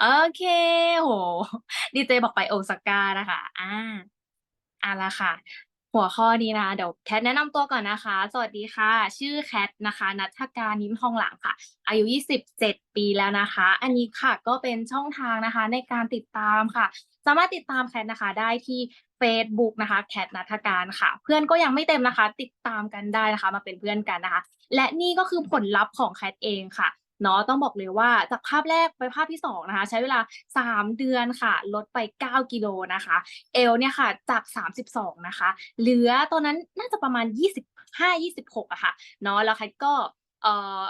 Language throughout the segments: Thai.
โอเคโอ้โฮดีเจบอกไปโอซาก้านะคะ อ่าเอาละค่ะ หัวข้อนี้นะคะเดี๋ยวแคทแนะนำตัวก่อนนะคะ สวัสดีค่ะ ชื่อแคทนะคะณัฐการยิ้มทองหลางค่ะ อายุ 27 ปีแล้วนะคะ อันนี้ค่ะก็เป็นช่องทางนะคะในการติดตามค่ะ สามารถติดตามแคทนะคะได้ที่เฟซบุ๊กนะคะแคทณัฐการค่ะ เพื่อนก็ยังไม่เต็มนะคะ ติดตามกันได้นะคะ มาเป็นเพื่อนกันนะคะ และนี่ก็คือผลลัพธ์ของแคทเองค่ะ เนาะต้องบอกเลยว่าจากภาพแรกไปภาพที่2นะคะ ใช้เวลา 3 เดือนค่ะ ลดไป 9 กิโลนะคะ เอวเนี่ยค่ะจาก 32 นะคะ เหลือตอนนั้นน่าจะประมาณ 25-26อะค่ะเนาะแล้วแคทก็เอ่อ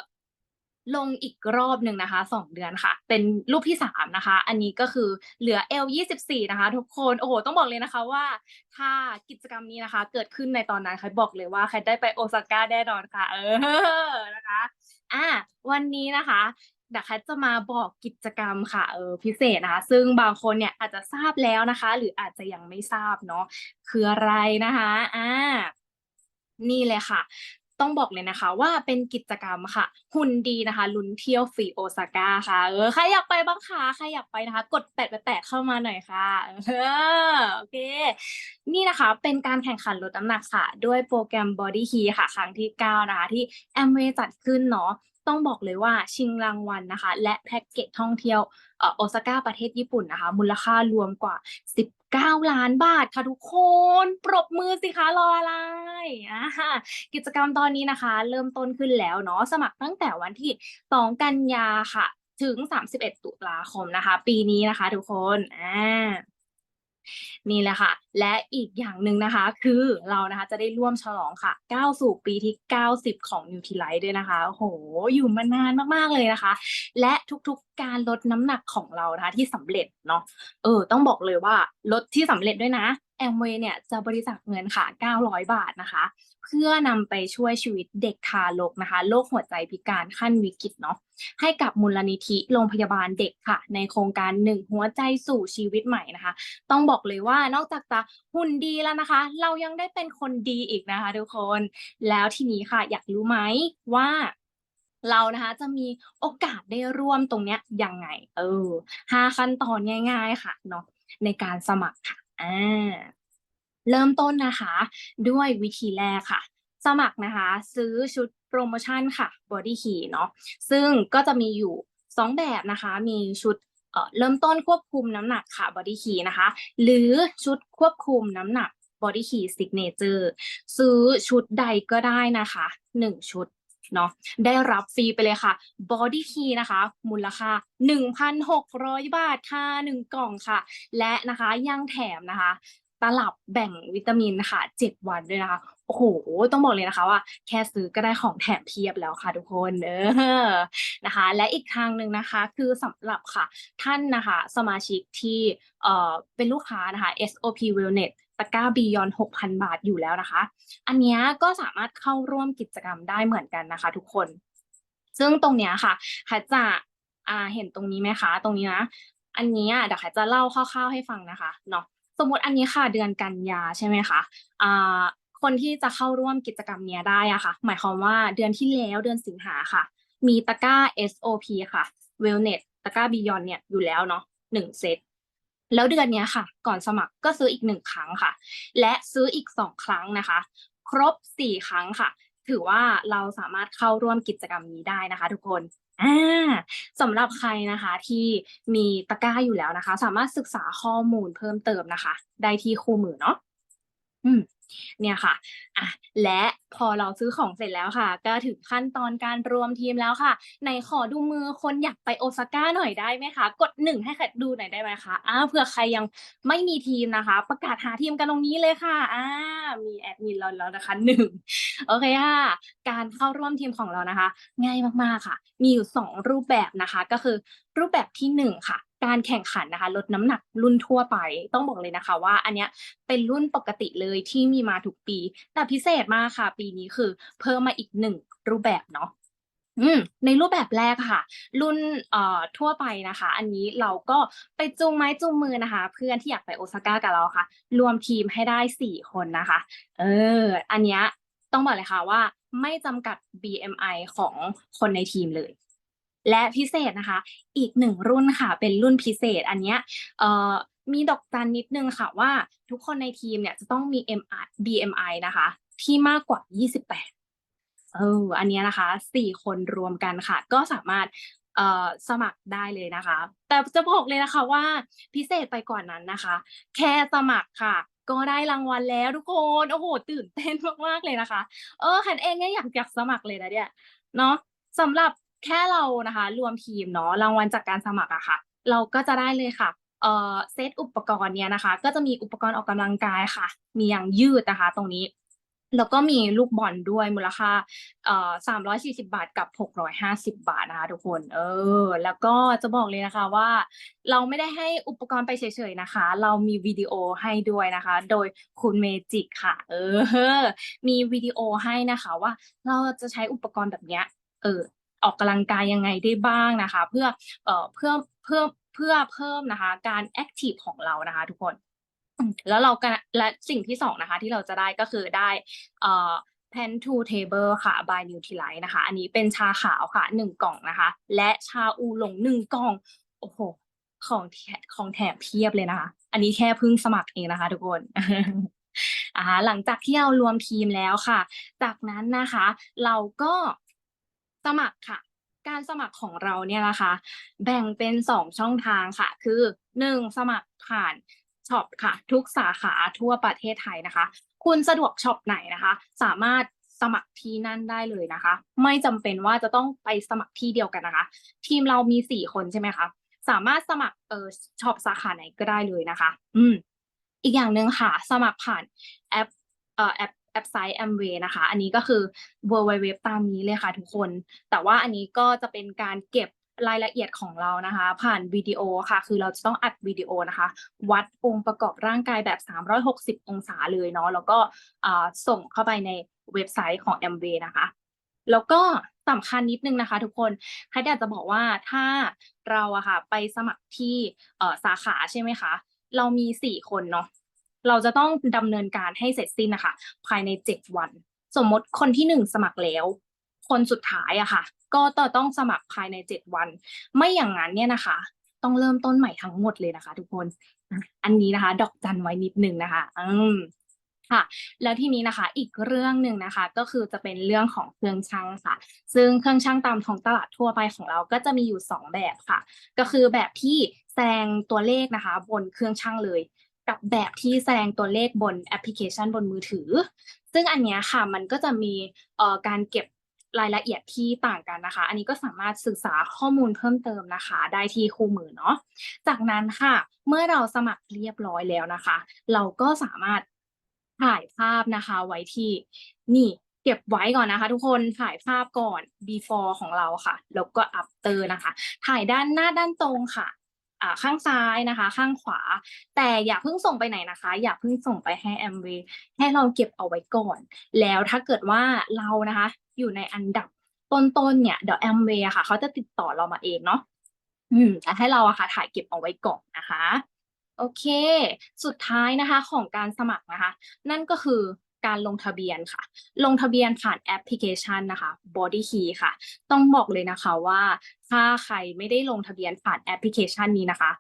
ลงอีกรอบหนึ่งนะคะ 2 เดือนค่ะ เป็นรูปที่ 3 นะคะ อันนี้ก็คือเหลือเอว24 นะคะ ทุกคนโอ้โฮต้องบอกเลยนะคะว่า ถ้ากิจกรรมนี้นะคะ เกิดขึ้นในตอนนั้นแคทบอกเลยว่าแคทได้ไปโอซาก้าแน่นอนค่ะ เออนะคะ อาวันนี้นะคะดักแคทจะมาบอกกิจกรรมค่ะเออพิเศษนะคะ ซึ่งบางคนเนี่ยอาจจะทราบแล้วนะคะ หรืออาจจะยังไม่ทราบเนาะคืออะไรนะคะอ่านี่เลยค่ะ ต้องบอกเลยนะคะ ว่าเป็นกิจกรรมค่ะ หุ่นดีนะคะ ลุ้นเที่ยวฟรีโอซาก้าค่ะ เออใครอยากไปบ้างคะใครอยากไปนะคะ กดแปะๆๆเข้ามาหน่อยค่ะเออโอเค นี่นะคะ เป็นการแข่งขันลดน้ำหนักค่ะ ด้วยโปรแกรม Body Heat ค่ะ ครั้งที่ 9 นะคะ ที่ Amway จัดขึ้นเนาะต้องบอกเลยว่าชิงรางวัลนะคะ และแพ็กเกจท่องเที่ยว โอซาก้าประเทศญี่ปุ่นนะคะ มูลค่ารวมกว่า 19 ล้านบาทค่ะทุกคน ปรบมือสิคะรออะไรอากิจกรรมตอนนี้นะคะ เริ่มต้นขึ้นแล้วเนาะสมัครตั้งแต่วันที่ 2 กันยาค่ะ ถึง 31 ตุลาคมนะคะ ปีนี้นะคะทุกคนอา นี่แหละค่ะ และอีกอย่างหนึ่งนะคะ คือเรานะคะจะได้ร่วมฉลองค่ะก้าวสู่ปีที่ 90 ของ New ทีไลท์ด้วยนะคะโหอยู่มานานมากๆเลยนะคะ และทุกๆการลดน้ำหนักของเรานะคะที่สำเร็จเนาะเออต้องบอกเลยว่าลดที่สำเร็จด้วยนะ Amway เนี่ยจะบริจาคเงินค่ะ 900 บาทนะคะ เพื่อนำไปช่วยชีวิตเด็กทารกนะคะโรคหัวใจพิการขั้นวิกฤตเนาะให้กับมูลนิธิโรงพยาบาลเด็กค่ะ ในโครงการ1หัวใจสู่ชีวิตใหม่นะคะ ต้องบอกเลยว่านอกจากจะหุ่นดีแล้วนะคะ เรายังได้เป็นคนดีอีกนะคะทุกคน แล้วทีนี้ค่ะ อยากรู้ไหมว่าเรานะคะจะมีโอกาสได้ร่วมตรงเนี้ยยังไง?เออ5ขั้นตอนง่าย ๆ ค่ะเนาะในการสมัครค่ะ อาเริ่มต้นนะคะ ด้วยวิธีแรกค่ะ สมัครนะคะ ซื้อชุดโพรโมชั่นค่ะ Body Heat เนาะซึ่งก็จะมีอยู่ 2 แบบนะคะ มีชุดเเริ่มต้นควบคุมน้ำหนักค่ะ Body Heat นะคะ หรือชุดควบคุมน้ำหนัก Body Heat Signature ซื้อชุดใดก็ได้นะคะ 1 ชุด เนาะได้รับฟรีไปเลยค่ะ Body Heat นะคะ มูลค่า 1,600 บาทค่ะ1กล่องค่ะ และนะคะยังแถมนะคะตลับแบ่งวิตามินค่ะ7วันด้วยนะคะ โอ้โฮต้องบอกเลยนะคะว่า แค่ซื้อก็ได้ของแถมเพียบแล้วค่ะทุกคนเออนะคะ และอีกทางหนึ่งนะคะ คือสำหรับค่ะ ท่านนะคะ สมาชิกที่เอ่อเป็นลูกค้านะคะ SOP Wellness ตะกร้า Beyond 6,000 บาทอยู่แล้วนะคะ อันนี้ก็สามารถเข้าร่วมกิจกรรมได้เหมือนกันนะคะ ทุกคน ซึ่งตรงเนี้ยค่ะคทจะเห็นตรงนี้ไหมคะ?ตรงนี้นะ อันนี้เดี๋ยวคทจะเล่าคร่าวๆให้ฟังนะคะเนาะสมมติอันนี้ค่ะเดือนกันยาใช่ไหมคะอ่าคนที่จะเข้าร่วมกิจกรรมเนี้ยได้อะค่ะ หมายความว่าเดือนที่แล้วเดือนสิงหาค่ะ มีตะกร้า SOP ค่ะ Wellness ตะกร้า Beyond เนี่ยอยู่แล้วเนาะ1เซต แล้วเดือนนี้ค่ะ ก่อนสมัครก็ซื้ออีกหนึ่งครั้งค่ะ และซื้ออีกสองครั้งนะคะ ครบสี่ครั้งค่ะ ถือว่าเราสามารถเข้าร่วมกิจกรรมนี้ได้นะคะ ทุกคนอาสำหรับใครนะคะที่มีตะกร้าอยู่แล้วนะคะ สามารถศึกษาข้อมูลเพิ่มเติมนะคะ ได้ที่คู่มือเนาะอืม เนี่ยค่ะอะและพอเราซื้อของเสร็จแล้วค่ะ ก็ถึงขั้นตอนการรวมทีมแล้วค่ะไหนขอดูมือคนอยากไปโอซาก้าหน่อยได้ไหมคะ?กด1ให้แคทดูหน่อยได้ไหมคะ?อ่าเผื่อใครยังไม่มีทีมนะคะ ประกาศหาทีมกันตรงนี้เลยค่ะอ่ามีแอดมินเราแล้วนะคะ1โอเคค่ะการเข้าร่วมทีมของเรานะคะ ง่ายมากๆค่ะ มีอยู่ 2 รูปแบบนะคะ ก็คือรูปแบบที่ 1 ค่ะ การแข่งขันนะคะลดน้ำหนักรุ่นทั่วไป ต้องบอกเลยนะคะว่า อันเนี้ยเป็นรุ่นปกติเลยที่มีมาทุกปี แต่พิเศษมากค่ะ ปีนี้คือ เพิ่มมาอีก1รูปแบบเนาะในรูปแบบแรกค่ะ รุ่นเอ่อทั่วไปนะคะ อันนี้เราก็ไปจูงไม้จูงมือนะคะ เพื่อนที่อยากไปโอซาก้ากับเราค่ะ รวมทีมให้ได้4คนนะคะ เออ อันเนี้ยต้องบอกเลยค่ะว่า ไม่จำกัด BMI ของคนในทีมเลย และพิเศษนะคะ อีกหนึ่งรุ่นค่ะเป็นรุ่นพิเศษอันเนี้ยมีดอกจันนิดนึงค่ะว่าทุกคนในทีมเนี่ยจะต้องมี MI BMI นะคะ ที่มากกว่า 28 เอออันนี้นะคะสี่คนรวมกันค่ะ ก็สามารถสมัครได้เลยนะคะ แต่จะบอกเลยนะคะว่าพิเศษไปกว่านั้นนะคะ แค่สมัครค่ะ ก็ได้รางวัลแล้วทุกคนโอ้โหตื่นเต้นมากๆเลยนะคะ เออแคนเองเนี่ยอยากอยากสมัครเลยนะเนี่ยเนาะสำหรับ แค่เรานะคะ รวมทีมเนาะรางวัลจากการสมัครอะค่ะ เราก็จะได้เลยค่ะเอ่อเซตอุปกรณ์เนี่ยนะคะ ก็จะมีอุปกรณ์ออกกำลังกายค่ะ มีอย่างยืดนะคะ ตรงนี้ แล้วก็มีลูกบอลด้วยมูลค่าเอ่อสามร้อยสี่สิบาทกับหกร้อยห้าสิบาทนะคะทุกคน เออ แล้วก็จะบอกเลยนะคะว่า เราไม่ได้ให้อุปกรณ์ไปเฉยๆนะคะ เรามีวิดีโอให้ด้วยนะคะ โดยคุณเมจิกค่ะ เออ มีวิดีโอให้นะคะว่าเราจะใช้อุปกรณ์แบบเนี้ย เออ ออกกำลังกายยังไงได้บ้างนะคะ เพื่อเอ่อเพื่อเพื่อเพื่อเพิ่มนะคะการแอคทีฟของเรานะคะ ทุกคนแล้วเราก็และสิ่งที่สองนะคะ ที่เราจะได้ก็คือได้เอ่อ Pen to Table ค่ะ by Nutrilite นะคะ อันนี้เป็นชาขาวค่ะหนึ่งกล่องนะคะ และชาอูหลงหนึ่งกล่อง โอ้โฮของแถของแถมเพียบเลยนะคะ อันนี้แค่เพิ่งสมัครเองนะคะ ทุกคนอะฮะหลังจากที่เรารวมทีมแล้วค่ะ จากนั้นนะคะ เราก็ มัครค่ะ การสมัครของเราเนี่ยนะคะ แบ่งเป็นสองช่องทางค่ะ คือหนึ่งสมัครผ่านช็อปค่ะ ทุกสาขาทั่วประเทศไทยนะคะ คุณสะดวกช็อปไหนนะคะ สามารถสมัครที่นั่นได้เลยนะคะ ไม่จำเป็นว่าจะต้องไปสมัครที่เดียวกันนะคะ ทีมเรามีสี่คนใช่ไหมคะสามารถสมัครเอ่อช็อปสาขาไหนก็ได้เลยนะคะ อืมอีกอย่างหนึ่งค่ะ สมัครผ่านแอปเอ่อแอป แอปไซต์ Amway นะคะ อันนี้ก็คือ www ตามนี้เลยค่ะทุกคน แต่ว่าอันนี้ก็จะเป็นการเก็บรายละเอียดของเรานะคะ ผ่านวิดีโอค่ะ คือเราจะต้องอัดวิดีโอนะคะ วัดองค์ประกอบร่างกายแบบ 360 องศาเลยเนาะแล้วก็ส่งเข้าไปในเว็บไซต์ของ m w นะคะ แล้วก็สำคัญนิดนึงนะคะ ทุกคนแพทย์อยากจะบอกว่าถ้าเราอะค่ะ ไปสมัครที่สาขาใช่ไหมคะ เรามีสี่คนเนาะ เราจะต้องดำเนินการให้เสร็จสิ้นนะคะ ภายในเจ็ดวัน สมมติคนที่หนึ่งสมัครแล้ว คนสุดท้ายอะค่ะ ก็ต้องสมัครภายในเจ็ดวัน ไม่อย่างงั้นเนี่ยนะคะ ต้องเริ่มต้นใหม่ทั้งหมดเลยนะคะ ทุกคน อันนี้นะคะ ดอกจันไว้นิดนึงนะคะอืมค่ะแล้วทีนี้นะคะอีกเรื่องหนึ่งนะคะ ก็คือจะเป็นเรื่องของเครื่องชั่งค่ะ ซึ่งเครื่องชั่งตามท้องตลาดทั่วไปของเราก็จะมีอยู่สองแบบค่ะ ก็คือแบบที่แสดงตัวเลขนะคะ บนเครื่องชั่งเลย กับแบบที่แสดงตัวเลขบนแอปพลิเคชันบนมือถือ ซึ่งอันเนี้ยค่ะมันก็จะมีการเก็บรายละเอียดที่ต่างกันนะคะ อันนี้ก็สามารถศึกษาข้อมูลเพิ่มเติมนะคะ ได้ที่คู่มือเนาะ จากนั้นค่ะ เมื่อเราสมัครเรียบร้อยแล้วนะคะ เราก็สามารถถ่ายภาพนะคะ ไว้ที่นี่เก็บไว้ก่อนนะคะ ทุกคนถ่ายภาพก่อน Before ของเราค่ะ แล้วก็ After นะคะ ถ่ายด้านหน้าด้านตรงค่ะ ข้างซ้ายนะคะ ข้างขวา แต่อย่าเพิ่งส่งไปไหนนะคะ อย่าเพิ่งส่งไปให้ Amway ให้เราเก็บเอาไว้ก่อน แล้วถ้าเกิดว่าเรานะคะ อยู่ในอันดับต้นๆเนี่ยเดี๋ยว Amway อะค่ะเขาจะติดต่อเรามาเองเนาะอืมแต่ให้เราอะค่ะถ่ายเก็บเอาไว้ก่อนนะคะ โอเค สุดท้ายนะคะของการสมัครนะคะ นั่นก็คือ การลงทะเบียนค่ะ ลงทะเบียนผ่านแอปพลิเคชันนะคะ Body Key ค่ะ ต้องบอกเลยนะคะว่าถ้าใครไม่ได้ลงทะเบียนผ่านแอปพลิเคชันนี้นะคะ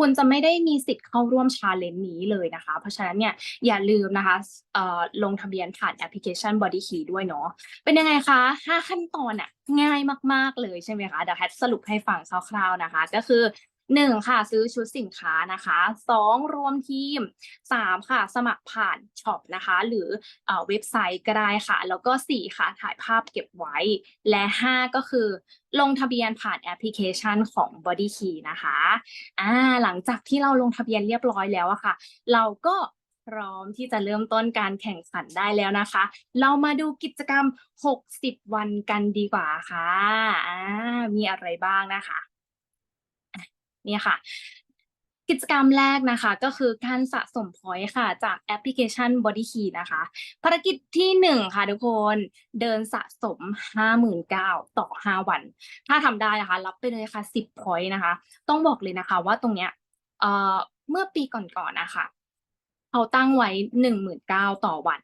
คุณจะไม่ได้มีสิทธิ์เข้าร่วม challenge นี้เลยนะคะ เพราะฉะนั้นเนี่ยอย่าลืมนะคะลงทะเบียนผ่านแอปพลิเคชัน Body Key ด้วยเนาะเป็นยังไงคะ 5 ขั้นตอนน่ะง่ายมาก ๆ เลยใช่ไหมคะเดี๋ยวแพทสรุปให้ฟังคร่าวๆนะคะ ก็คือ 1ค่ะซื้อชุดสินค้านะคะ2รวมทีม3ค่ะสมัครผ่านช็อปนะคะ หรือเอเว็บไซต์ก็ได้ค่ะ แล้วก็4ค่ะถ่ายภาพเก็บไว้ และ5ก็คือ ลงทะเบียนผ่านแอปพลิเคชันของ Body Key นะคะอ่าหลังจากที่เราลงทะเบียนเรียบร้อยแล้วอะค่ะ เราก็พร้อมที่จะเริ่มต้นการแข่งขันได้แล้วนะคะ เรามาดูกิจกรรม 60 วันกันดีกว่าค่ะ มีอะไรบ้างนะคะ เนี่ยค่ะ กิจกรรมแรกนะคะก็คือการสะสมพอยต์ค่ะจากแอปพลิเคชัน Body Key นะคะ ภารกิจที่1ค่ะทุกคนเดินสะสม 59,000ต่อ 5 วัน ถ้าทำได้นะคะ รับไปเลยค่ะ 10พอยต์นะคะ ต้องบอกเลยนะคะว่าตรงเนี้ยเอ่อเมื่อปีก่อนๆนะคะเขาตั้งไว้19,000ต่อวัน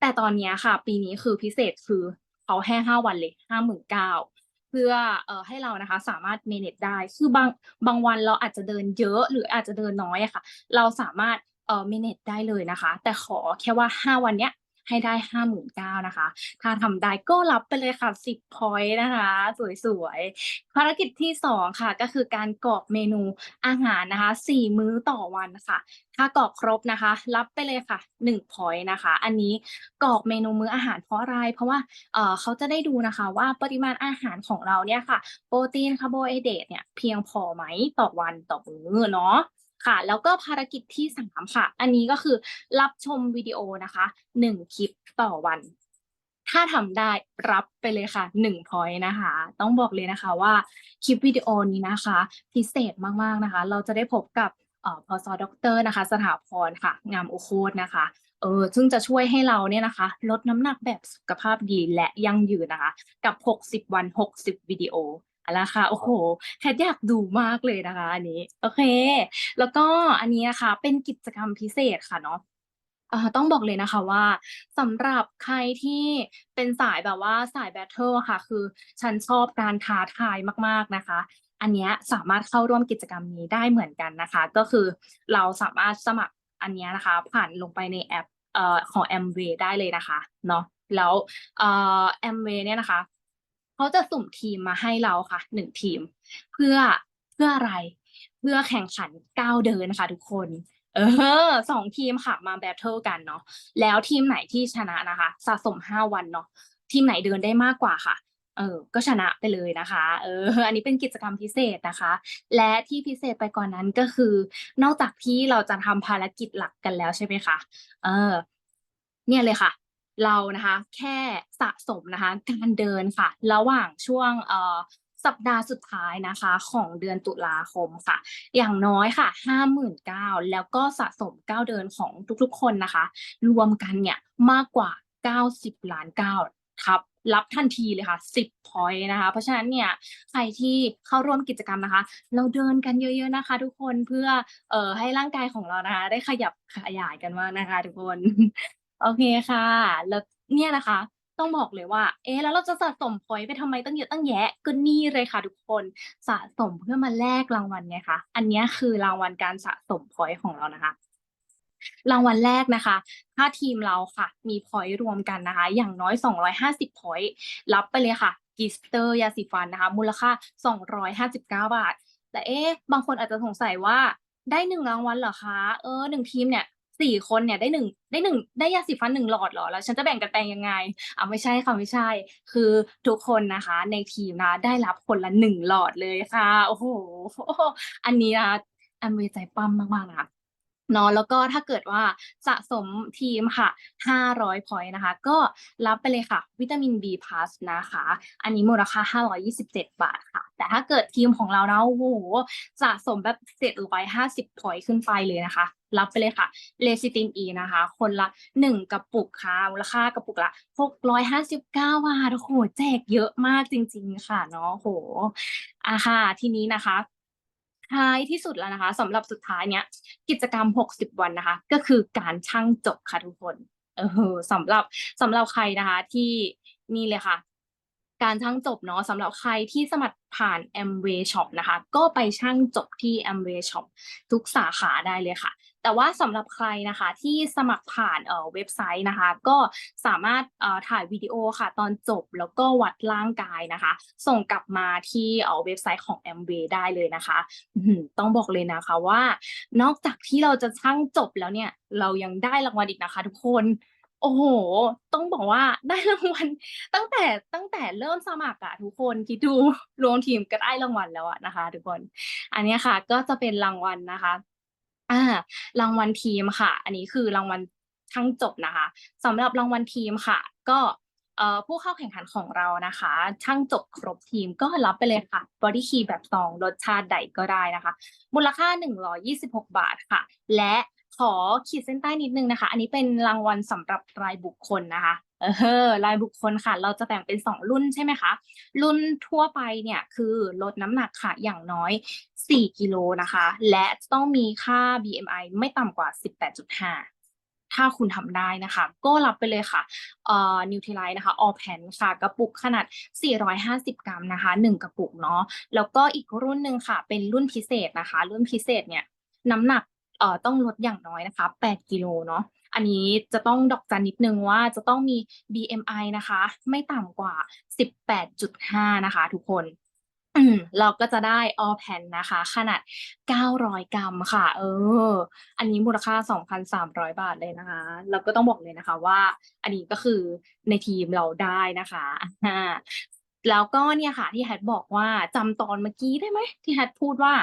แต่ตอนนี้ค่ะ ปีนี้คือพิเศษคือเขาให้5วันเลย 59,000เพื่พื่อเอ่อให้เรานะคะสามารถ manage ได้ คือบางบางวันเราอาจจะเดินเยอะหรืออาจจะเดินน้อยอะค่ะ เราสามารถเอ่อ manage ได้เลยนะคะ แต่ขอแค่ว่า 5 วันเนี้ย ให้ได้59,000นเก้านะคะ ถ้าทำได้ก็รับไปเลยค่ะ10พอยต์นะคะ สวยๆ ภารกิจที่2ค่ะ ก็คือการกรอกเมนูอาหารนะคะ4มื้อต่อวันค่ะถ้ากรอกครบนะคะ รับไปเลยค่ะ1พอยต์นะคะ อันนี้กรอกเมนูมื้ออาหารเพราะอะไร เพราะว่าเออเขาจะได้ดูนะคะว่าปริมาณอาหารของเราเนี่ยค่ะ โปรตีนคาร์โบไฮเดรตเนี่ยเพียงพอไหมต่อวันต่อมื้อเนาะ ค่ะ แล้วก็ภารกิจที่3ค่ะ อันนี้ก็คือรับชมวิดีโอนะคะ1คลิปต่อวัน ถ้าทำได้รับไปเลยค่ะ1พอยนะคะ ต้องบอกเลยนะคะว่าคลิปวิดีโอนี้นะคะ พิเศษมากๆนะคะ เราจะได้พบกับเอ่อผอ.ด็อกเตอร์นะคะ สถาพรค่ะ งามโอโคตนะคะเออซึ่งจะช่วยให้เราเนี่ยนะคะ ลดน้ำหนักแบบสุขภาพดีและยั่งยืนนะคะ กับ 60 วัน 60 วิดีโอ เอาละค่ะโอ้โฮแคทอยากดูมากเลยนะคะอันนี้ โอเค แล้วก็อันนี้นะคะเป็นกิจกรรมพิเศษค่ะเนาะอ่าต้องบอกเลยนะคะว่าสำหรับใครที่เป็นสายแบบว่าสาย Battle อะค่ะ คือฉันชอบการท้าทายมาก ๆนะคะ อันเนี้ยสามารถเข้าร่วมกิจกรรมนี้ได้เหมือนกันนะคะ ก็คือเราสามารถสมัครอันเนี้ยนะคะ ผ่านลงไปในแอปเอ่อของ Amway ได้เลยนะคะเนาะแล้วเอ่อ Amway เนี่ยนะคะ เขาจะสุ่มทีมมาให้เราค่ะ1ทีม เพื่อเพื่ออะไร เพื่อแข่งขันก้าวเดินนะคะทุกคน เออ2ทีมค่ะมา Battle กันเนาะแล้วทีมไหนที่ชนะนะคะ สะสม5วันเนาะทีมไหนเดินได้มากกว่าค่ะ เออ ก็ชนะไปเลยนะคะ เออ อันนี้เป็นกิจกรรมพิเศษนะคะ และที่พิเศษไปกว่านั้นก็คือ นอกจากที่เราจะทำภารกิจหลักกันแล้วใช่ไหมคะ เออ เนี่ยเลยค่ะ เรานะคะแค่สะสมนะคะการเดินค่ะ ระหว่างช่วงเอ่อสัปดาห์สุดท้ายนะคะของเดือนตุลาคมค่ะ อย่างน้อยค่ะ 59,000แล้วก็สะสมก้าวเดินของทุกๆคนนะคะ รวมกันเนี่ยมากกว่า 90 ล้านก้าวทับรับทันทีเลยค่ะ 10พอยต์นะคะ เพราะฉะนั้นเนี่ยใครที่เข้าร่วมกิจกรรมนะคะ เราเดินกันเยอะๆนะคะ ทุกคนเพื่อเอ่อให้ร่างกายของเรานะคะ ได้ขยับขยายกันบ้างนะคะ ทุกคน โอเคค่ะ แล้วเนี่ยนะคะ ต้องบอกเลยว่า เอ๊ะแล้วเราจะสะสมพอยต์ไปทำไมตั้งเยอะตั้งแยะก็นี่เลยค่ะทุกคนสะสมเพื่อมาแลกรางวัลไงคะอันเนี้ยคือรางวัลการสะสมพอยต์ของเรานะคะ รางวัลแรกนะคะ ถ้าทีมเราค่ะ มีพอยต์รวมกันนะคะ อย่างน้อย 250พอยต์รับไปเลยค่ะ Gister ยาสีฟันนะคะ มูลค่า 259 บาท แต่เอ๊ะบางคนอาจจะสงสัยว่าได้1รางวัลเหรอคะ เออ1ทีมเนี่ย 4คนเนี่ยได้1ได้1ได้ยาสีฟัน1หลอดเหรอแล้วฉันจะแบ่งกันไปลงยังไง?อ้าไม่ใช่ค่ะไม่ใช่ คือทุกคนนะคะ ในทีมนะได้รับคนละ1หลอดเลยค่ะโอ้โฮอันนี้นะคะ Amway ใจปั้มมากๆนะคะเนาะแล้วก็ถ้าเกิดว่าสะสมทีมค่ะ 500 พอยต์นะคะ ก็รับไปเลยค่ะ วิตามิน B+ นะคะ อันนี้มูลค่า 527 บาทค่ะ แต่ถ้าเกิดทีมของเราเนาะโอ้โฮสะสมแบบ750 พอยต์ขึ้นไปเลยนะคะ รับไปเลยค่ะ Lecithin E นะคะ คนละ 1 กระปุกค่ะมูลค่ากระปุกละ 659 บาทโอ้โฮแจกเยอะมากจริง ๆ ค่ะเนาะโอ้โฮอาค่ะ ทีนี้นะคะท้ายที่สุดแล้วนะคะสำหรับสุดท้ายเนี้ยกิจกรรม 60 วันนะคะ ก็คือการชั่งจบค่ะทุกคนเออสำหรับสำหรับใครนะคะ ที่นี่เลยค่ะ การชั่งจบเนาะสำหรับใครที่สมัครผ่าน Amway Shop นะคะ ก็ไปชั่งจบที่ Amway Shop ทุกสาขาได้เลยค่ะ แต่ว่าสำหรับใครนะคะที่สมัครผ่านเอ่อเว็บไซต์นะคะ ก็สามารถเอ่อถ่ายวิดีโอค่ะตอนจบแล้วก็วัดร่างกายนะคะ ส่งกลับมาที่เอ่อเว็บไซต์ของ m w a y ได้เลยนะคะอื้อฮือต้องบอกเลยนะคะว่า นอกจากที่เราจะชั่งจบแล้วเนี่ย เรายังได้รางวัลอีกนะคะทุกคน โอ้โฮต้องบอกว่าได้รางวัลตั้งแต่ตั้งแต่เริ่มสมัครอะทุกคนคิดดูรวมทีมก็ได้รางวัลแล้วอะนะคะ ทุกคน อันเนี้ยค่ะก็จะเป็นรางวัลนะคะ อ่ารางวัลทีมค่ะ อันนี้คือรางวัลชั่งจบนะคะสำหรับรางวัลทีมค่ะ ก็เอ่อผู้เข้าแข่งขันของเรานะคะชั่งจบครบทีมก็รับไปเลยค่ะ Body Key แบบซองรสชาติใดก็ได้นะคะ มูลค่า 126 บาทค่ะ และขอขีดเส้นใต้นิดนึงนะคะ อันนี้เป็นรางวัลสำหรับรายบุคคลนะคะ เออรายบุคคลค่ะ เราจะแบ่งเป็น 2 รุ่นใช่ไหมคะ รุ่นทั่วไปเนี่ยคือลดน้ำหนักค่ะอย่างน้อย 4 กิโลนะคะ และต้องมีค่า BMI ไม่ต่ำกว่า 18.5ถ้าคุณทำได้นะคะ ก็รับไปเลยค่ะเอ่อนิวท i ไลท์นะคะ all pan ค่ะ กระปุกขนาด 450 กรัมนะคะ 1 กระปุกเนาะแล้วก็อีกรุ่นหนึ่งค่ะ เป็นรุ่นพิเศษนะคะ รุ่นพิเศษเนี่ยน้ำหนักเอ่อต้องลดอย่างน้อยนะคะ 8 กิโลเนาะ อันนี้จะต้องดอกจันนิดนึงว่าจะต้องมี BMI นะคะ ไม่ต่ำกว่า 18.5 นะคะ ทุกคนเราก็จะได้ all pan นะคะ ขนาด 900 กรัมค่ะ เออ อันนี้มูลค่า 2,300 บาทเลยนะคะ เราก็ต้องบอกเลยนะคะว่า อันนี้ก็คือในทีมเราได้นะคะแล้วก็เนี่ยค่ะที่แฮทบอกว่าจำตอนเมื่อกี้ได้ไหมที่แฮทพูดว่า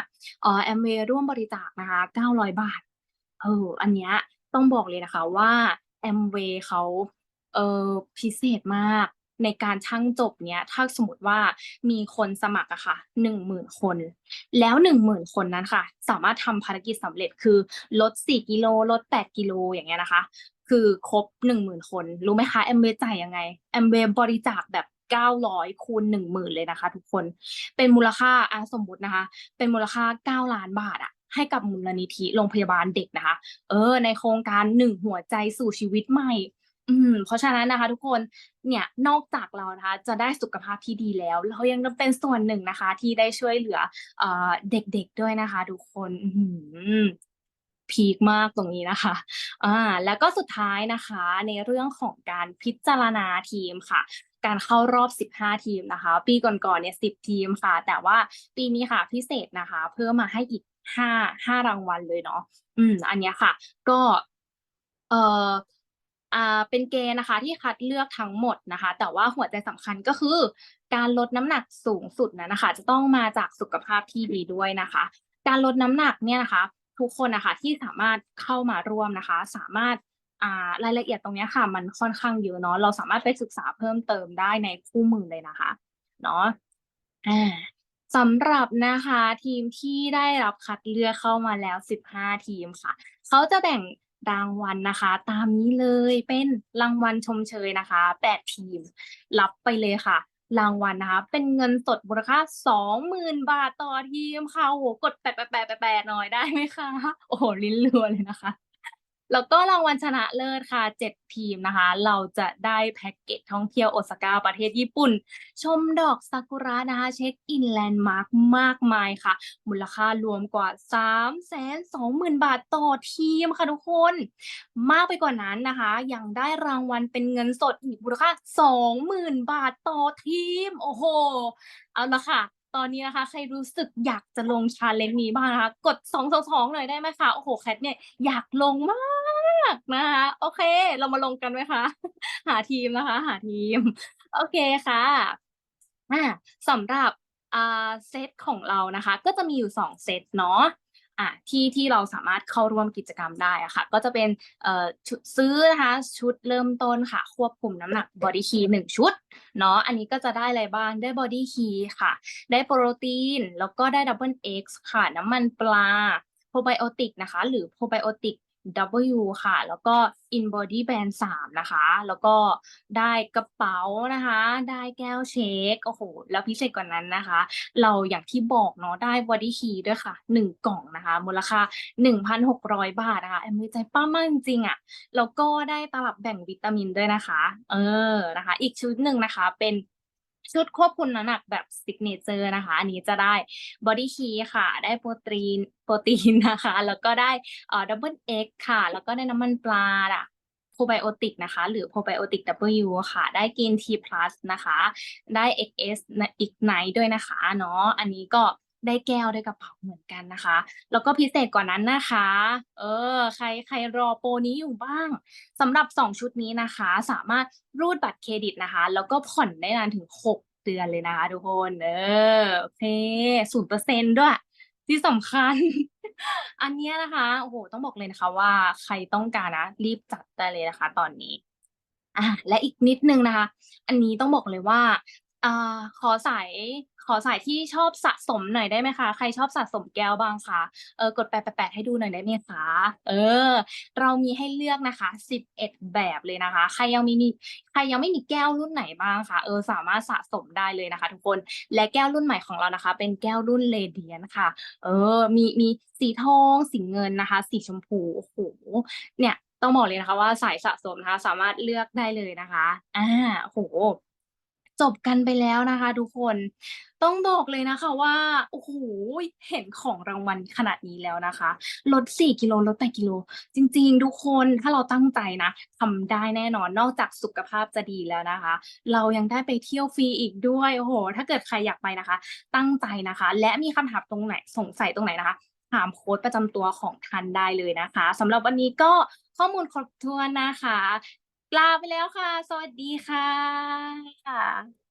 เอ่อ Amway ร่วมบริจาคนะคะ 900 บาทเอออันเนี้ย ต้องบอกเลยนะคะว่า Amway เขาเออพิเศษมากในการชั่งจบเนี้ยถ้าสมมติว่ามีคนสมัครอะค่ะ10,000คน แล้ว10,000คนนั้นค่ะ สามารถทำภารกิจสำเร็จคือลด4กิโลลด8กิโลอย่างเงี้ยนะคะ คือครบ10,000คน รู้ไหมคะ Amway จ่ายยังไง Amway บริจาคแบบ900คูณ10,000เลยนะคะ ทุกคนเป็นมูลค่าอาสมมตินะคะ เป็นมูลค่า9ล้านบาทอะ ให้กับมูลนิธิโรงพยาบาลเด็กนะคะ เออ ในโครงการ1หัวใจสู่ชีวิตใหม่อืมเพราะฉะนั้นนะคะทุกคนเนี่ยนอกจากเรานะคะจะได้สุขภาพที่ดีแล้ว เรายังเป็นส่วนหนึ่งนะคะ ที่ได้ช่วยเหลือเอ่อเด็กๆด้วยนะคะ ทุกคนอื้อฮือพีคมากตรงนี้นะคะอาแล้วก็สุดท้ายนะคะ ในเรื่องของการพิจารณาทีมค่ะ การเข้ารอบ 15 ทีมนะคะ ปีก่อนๆเนี่ย 10 ทีมค่ะ แต่ว่าปีนี้ค่ะพิเศษนะคะ เพิ่มมาให้อีก 5 5รางวัลเลยเนาะอืม อันเนี้ยค่ะ ก็เอ่ออ่าเป็นเกณฑ์นะคะ ที่คัดเลือกทั้งหมดนะคะ แต่ว่าหัวใจสำคัญก็คือ การลดน้ำหนักสูงสุดนั้นะคะ จะต้องมาจากสุขภาพที่ดีด้วยนะคะ การลดน้ำหนักเนี่ยนะคะ ทุกคนนะคะที่สามารถเข้ามาร่วมนะคะ สามารถอ่ารายละเอียดตรงนี้ค่ะ มันค่อนข้างเยอะเนาะเราสามารถไปศึกษาเพิ่มเติมได้ในคู่มือเลยนะคะ เนาะอ่า สำหรับนะคะทีมที่ได้รับคัดเลือกเข้ามาแล้ว 15 ทีมค่ะ เขาจะแบ่งรางวัลนะคะ ตามนี้เลยเป็นรางวัลชมเชยนะคะ8ทีม รับไปเลยค่ะ รางวัลนะคะ เป็นเงินสดมูลค่า20,000 บาทต่อทีมค่ะโอ้โฮกดแปะๆๆๆๆหน่อยได้ไหมคะ?โอ้โฮลิ้นรัวเลยนะคะ แล้วก็รางวัลชนะเลิศค่ะ 7 ทีมนะคะ เราจะได้แพ็กเกจท่องเที่ยวโอซาก้าประเทศญี่ปุ่น ชมดอกซากุระนะคะ เช็กอินแลนด์มาร์กมากมายค่ะ มูลค่ารวมกว่า 320,000 บาทต่อทีมค่ะทุกคน มากไปกว่านั้นนะคะ ยังได้รางวัลเป็นเงินสดอีกมูลค่า 20,000 บาทต่อทีม โอ้โฮเอาละค่ะ ตอนนี้นะคะใครรู้สึกอยากจะลงชาเลนจ์นี้บ้างนะคะ กด222หน่อยได้ไหมคะ?โอ้โหแคทเนี่ยอยากลงมากนะคะโอเค เรามาลงกันไหมคะ?หาทีมนะคะ หาทีม โอเคค่ะอาสำหรับอ่าเซตของเรานะคะ ก็จะมีอยู่2เซตเนาะ อาที่ที่เราสามารถเข้าร่วมกิจกรรมได้อะค่ะ ก็จะเป็นเอ่อชุดซื้อนะคะชุดเริ่มต้นค่ะ ควบคุมน้ำหนัก Body Key 1ชุดเนาะอันนี้ก็จะได้อะไรบ้างได้ Body Key ค่ะ ได้โปรตีน แล้วก็ได้ Double X ค่ะ น้ำมันปลา Probiotic นะคะ หรือ Probiotic W ค่ะ แล้วก็ InBody Band 3 นะคะ แล้วก็ได้กระเป๋านะคะ ได้แก้วเช็กโอ้โฮแล้วพิเศษกว่านั้นนะคะ เราอย่างที่บอกเนาะได้ Body Key ด้วยค่ะ 1 กล่องนะคะ มูลค่า 1,600 บาทนะคะ Amway ใจปั้มมากจริงๆอะแล้วก็ได้ตลับแบ่งวิตามินด้วยนะคะ เออนะคะ อีกชุดหนึ่งนะคะเป็น ชุดควบคุมน้ำหนักแบบ Signature นะคะ อันนี้จะได้ Body Key ค่ะ ได้โปรตีนโปรตีนนะคะ แล้วก็ได้เอ่อ Double X ค่ะ แล้วก็ได้น้ำมันปลาอะโปรไบโอติกนะคะ หรือโปรไบโอติก W ค่ะ ได้ Green t Plus นะคะ ได้ XS อีกไนด้วยนะคะเนาะอันนี้ก็ ได้แก้วได้กระเป๋าเหมือนกันนะคะ แล้วก็พิเศษกว่านั้นนะคะ เออ ใครใครรอโปรนี้อยู่บ้างสำหรับ 2 ชุดนี้นะคะ สามารถรูดบัตรเครดิตนะคะ แล้วก็ผ่อนได้นานถึง 6 เดือนเลยนะคะทุกคนเออโอเค0%ด้วยที่สำคัญ อันนี้นะคะโอ้โฮต้องบอกเลยนะคะ ว่าใครต้องการนะ รีบจัดได้เลยนะคะ ตอนนี้อาและอีกนิดนึงนะคะ อันนี้ต้องบอกเลยว่าอ่าขอสาย ขอสายที่ชอบสะสมหน่อยได้ไหมคะ?ใครชอบสะสมแก้วบ้างคะ?เออกดแปะๆๆให้ดูหน่อยได้ไหมคะ?เออ เรามีให้เลือกนะคะ11แบบเลยนะคะ ใครยังมีมีใครยังไม่มีแก้วรุ่นไหนบ้างคะ?เออสามารถสะสมได้เลยนะคะ ทุกคนและแก้วรุ่นใหม่ของเรานะคะ เป็นแก้วรุ่น Radiant ค่ะ เออ มีมีสีทองสีเงินนะคะ สีชมพูโอ้โฮเนี่ยต้องบอกเลยนะคะว่าสายสะสมนะคะ สามารถเลือกได้เลยนะคะอ่าโอ้โฮ จบกันไปแล้วนะคะทุกคน ต้องบอกเลยนะคะว่าโอ้โฮเห็นของรางวัลขนาดนี้แล้วนะคะ ลด 4 กิโลลด8กิโล จริง ๆ ทุกคนถ้าเราตั้งใจนะทำได้แน่นอนนอกจากสุขภาพจะดีแล้วนะคะ เรายังได้ไปเที่ยวฟรีอีกด้วยโอ้โฮถ้าเกิดใครอยากไปนะคะ ตั้งใจนะคะ และมีคำถามตรงไหนสงสัยตรงไหนนะคะถามโคชประจำตัวของท่านได้เลยนะคะสำหรับวันนี้ก็ข้อมูลครบถ้วนนะคะ ลาไปแล้วค่ะ สวัสดีค่ะ